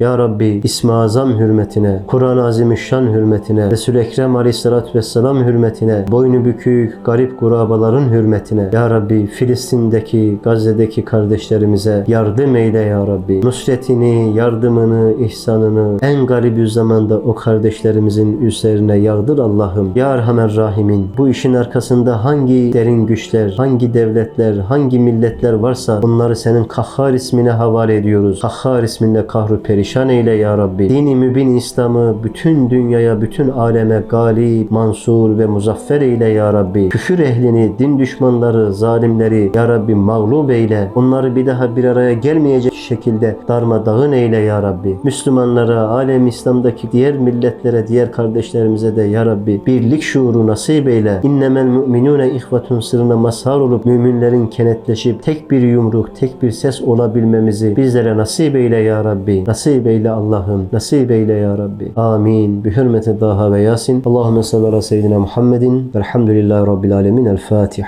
Ya Rabbi İsmi Azam hürmetine, Kur'an-ı Azimüşşan hürmetine, Resul-i Ekrem Aleyhisselatü Vesselam hürmetine, boynu bükük, garip kurabaların hürmetine, Ya Rabbi Filistin'deki, Gazze'deki kardeşlerimize yardım eyle Ya Rabbi. Nusretini, yardımını, ihsanını en garip zamanda o kardeşlerimizin üzerine yağdır Allah'ım. Ya Erhamer Rahimin bu işin arkasında hangi derin güçler, hangi devletler, hangi milletler varsa onları senin Kahhar ismine havale ediyoruz. Kahhar isminle kahru perişan eyle ya Rabbi. Dini mübin İslam'ı bütün dünyaya, bütün aleme galip, mansur ve muzaffer eyle ya Rabbi. Küfür ehlini, din düşmanları, zalimleri ya Rabbi mağlup eyle. Onları bir daha bir araya gelmeyecek şekilde darmadağın eyle ya Rabbi. Müslümanlara, alem İslam'daki diğer milletlere, diğer kardeşlerimize de ya Rabbi birlik şuuru nasip eyle. İnnemel müminune ihvetun sırrına mazhar olup müminlerin kenetleşip tek bir yumruk, tek bir ses olabilmemizi bizlere nasip eyle ya Rabbi. Nasip eyle Allah'ım. Nasip eyle ya Rabbi. Amin. Bi hürmeti Daha ve Yasin. Allahümme salli ala seyyidina Muhammedin. Velhamdülillahi Rabbil alemin. El Fatiha.